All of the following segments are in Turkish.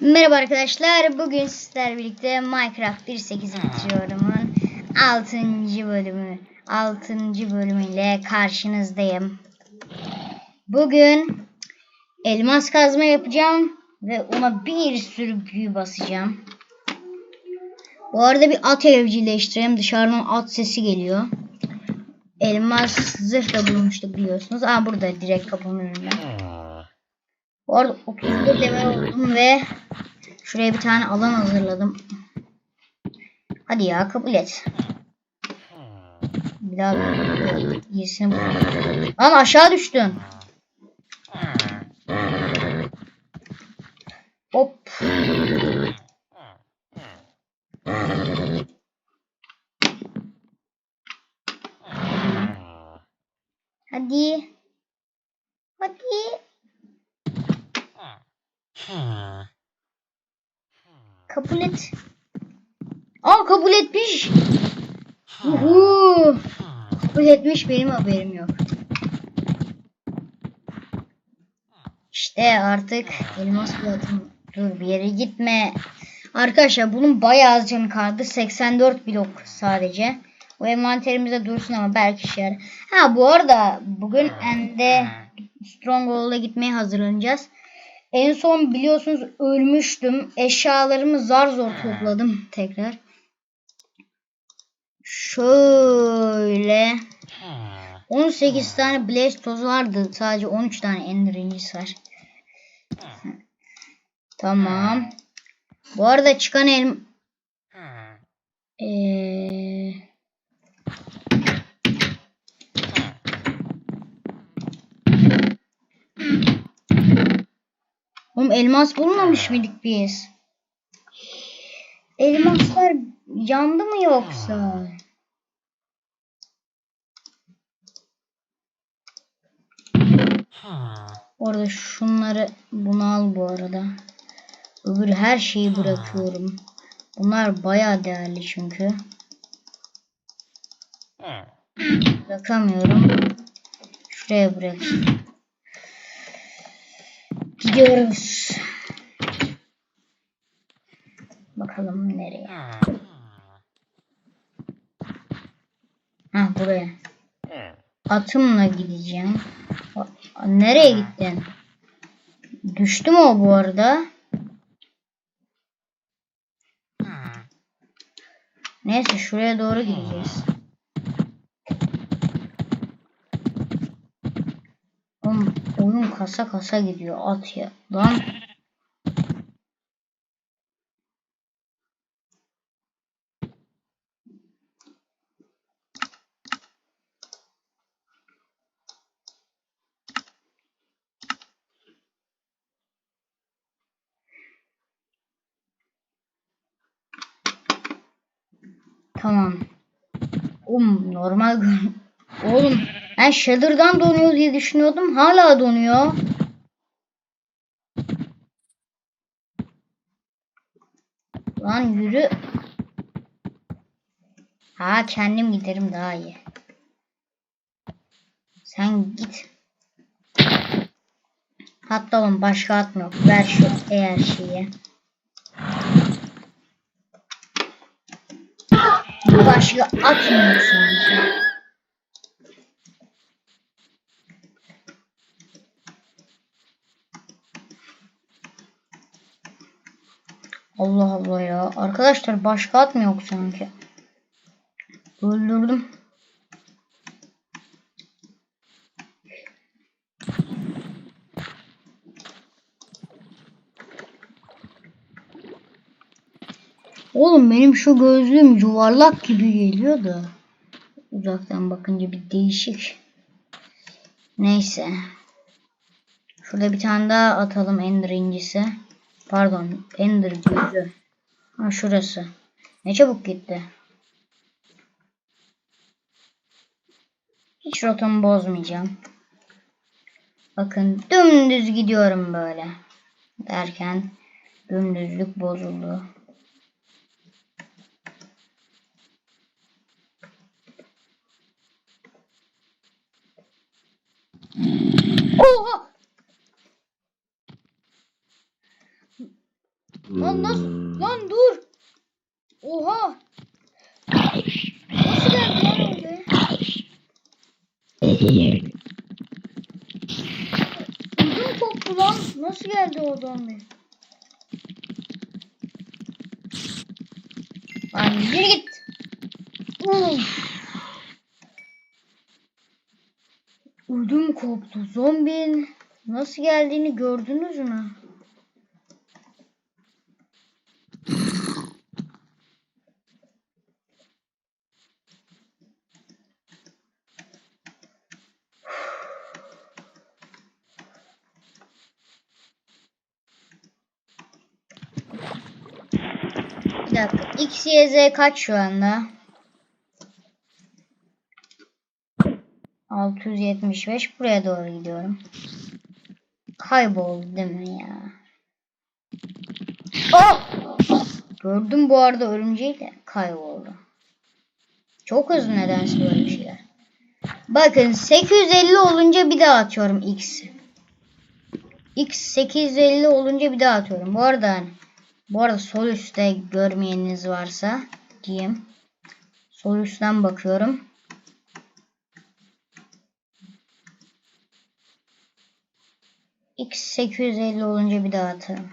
Merhaba arkadaşlar. Bugün sizlerle birlikte Minecraft 1.8 bitiriyorumun 6. bölümü 6. bölümüyle karşınızdayım. Bugün elmas kazma yapacağım ve ona bir sürü büyü basacağım. Bu arada bir at evcilleştireyim. Dışarıdan at sesi geliyor. Elmas zırh da bulmuştuk biliyorsunuz. Aa burada direkt kapımın önünde. Bu arada 31 level oldum ve şuraya bir tane alan hazırladım. Hadi ya kabul et. Bir daha iyisini. Lan aşağı düştün. Hop. Hadi. Hadi. Kabul et. Aa kabul etmiş. Uhu. Kabul etmiş benim haberim yok. İşte artık elmas platım. Dur bir yere gitme. Arkadaşlar bunun bayağı az canı kaldı. 84 blok sadece. Bu envanterimizde dursun ama belki işe yarar. Ha bu arada bugün Ende Stronghold'a gitmeye hazırlanacağız. En son biliyorsunuz ölmüştüm. Eşyalarımı zar zor topladım tekrar. Şöyle 18 tane blaze tozu vardı. Sadece 13 tane ender incisi var. Tamam. Bu arada çıkan el ee... Oğlum elmas bulmamış mıydık biz? Elmaslar yandı mı yoksa? Orada şunları bunu al bu arada. Öbür her şeyi bırakıyorum. Bunlar bayağı değerli çünkü. Bırakamıyorum. Şuraya bırak. Gidiyoruz. Bakalım nereye. Ha buraya. Atımla gideceğim. Nereye gittin? Düştü mü o bu arada? Neyse şuraya doğru gideceğiz. Oğlum oyun kasa kasa gidiyor at ya. Lan Tamam. Oğlum normal Oğlum ben Shader'dan donuyor diye düşünüyordum. Hala donuyor. Lan yürü. Ha kendim giderim daha iyi. Sen git. Hatta oğlum başka atma. Ver şu eğer şeyi. Başka atmıyor sanki. Allah Allah ya. Arkadaşlar başka at mı yok sanki? Öldürdüm. Oğlum benim şu gözlüğüm yuvarlak gibi geliyor da. Uzaktan bakınca bir değişik. Neyse. Şurada bir tane daha atalım ender incisi. Pardon ender gözü. Ha şurası. Ne çabuk gitti. Hiç rotamı bozmayacağım. Bakın dümdüz gidiyorum böyle. Derken dümdüzlük bozuldu. Oha! Lan nasıl? Lan dur. Oha. Nasıl geldi lan öyle? Ödüm koptu lan. Nasıl geldi o zombi? Lan yürü git. Uf. Ödüm koptu. Zombinin nasıl geldiğini gördünüz mü? Bir dakika. X, Y, Z kaç şu anda? 675 buraya doğru gidiyorum. Kayboldu değil mi ya? Oh! Gördüm bu arada örümceği de kayboldu. Çok hızlı nedense böyle şeyler. Bakın 850 olunca bir daha atıyorum X. X 850 olunca bir daha atıyorum. Bu arada hani bu arada sol üstte görmeyeniniz varsa diyeyim. Sol üstten bakıyorum. X 850 olunca bir daha atarım.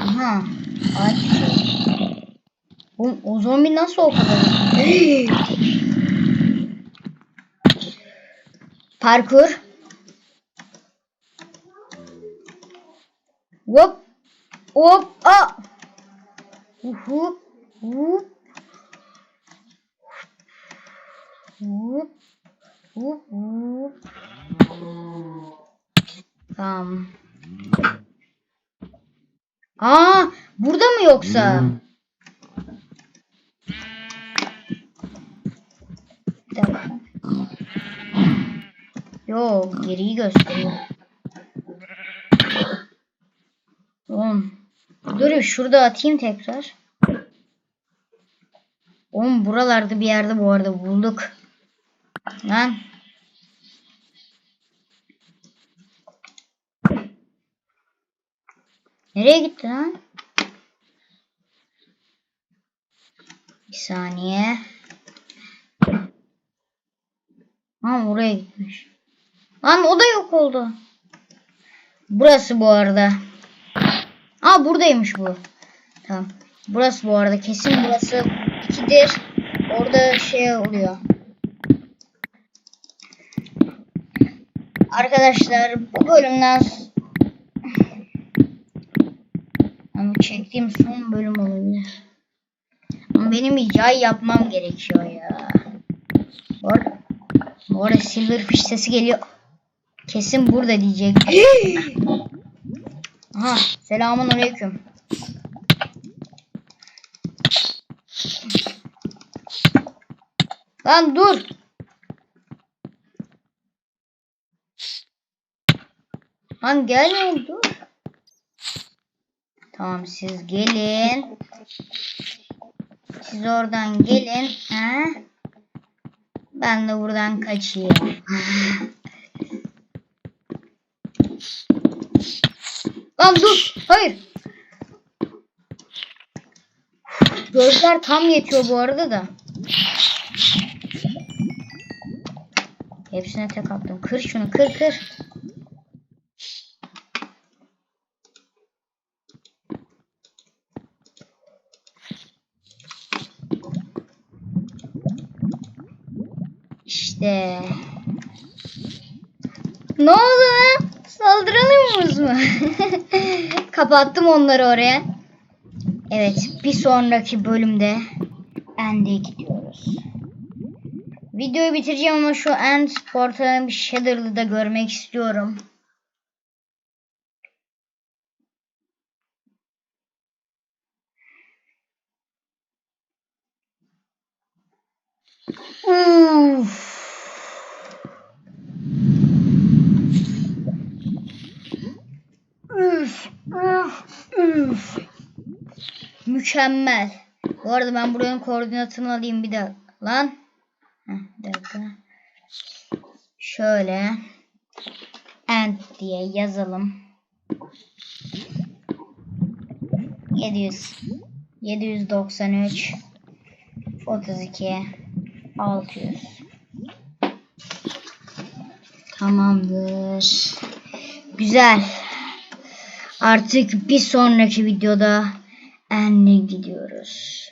Aha. Aç. Oğlum, o zombi nasıl o kadar? Parkur. Hop. Hop. A. Hop. Hop. Hop. Hop. Hop. Tamam. Aa, burada mı yoksa? Bir dakika. Yok, geriyi gösteriyor. Oğlum. Dur şurada atayım tekrar. Oğlum buralarda bir yerde bu arada bulduk. Lan. Nereye gitti lan? Bir saniye. Lan oraya gitmiş. Lan o da yok oldu. Burası bu arada. Aa buradaymış bu. Tamam. Burası bu arada kesin burası ikidir. Orada şey oluyor. Arkadaşlar bu bölümden ama çektiğim son bölüm olabilir. Ama benim bir yay yapmam gerekiyor ya. Bu arada, bu arada Silverfish sesi geliyor. Kesin burada diyecek. Aha selamun aleyküm. Lan dur. Lan gelmeyin dur. Tamam siz gelin. Siz oradan gelin. Ha? Ben de buradan kaçayım. Lan dur. Hayır. Gözler tam yetiyor bu arada da. Hepsine tek attım. Kır şunu kır kır. İşte. Ne oldu lan? Saldıralım mı? Kapattım onları oraya. Evet, bir sonraki bölümde End'e gidiyoruz. Videoyu bitireceğim ama şu End portalını bir Shader'lı da görmek istiyorum. Uf. Mükemmel. Bu arada ben buranın koordinatını alayım bir dakika. Lan. Heh, bir dakika. şöyle end diye yazalım. 700 793 32 600 Tamamdır. Güzel. Artık bir sonraki videoda enle gidiyoruz.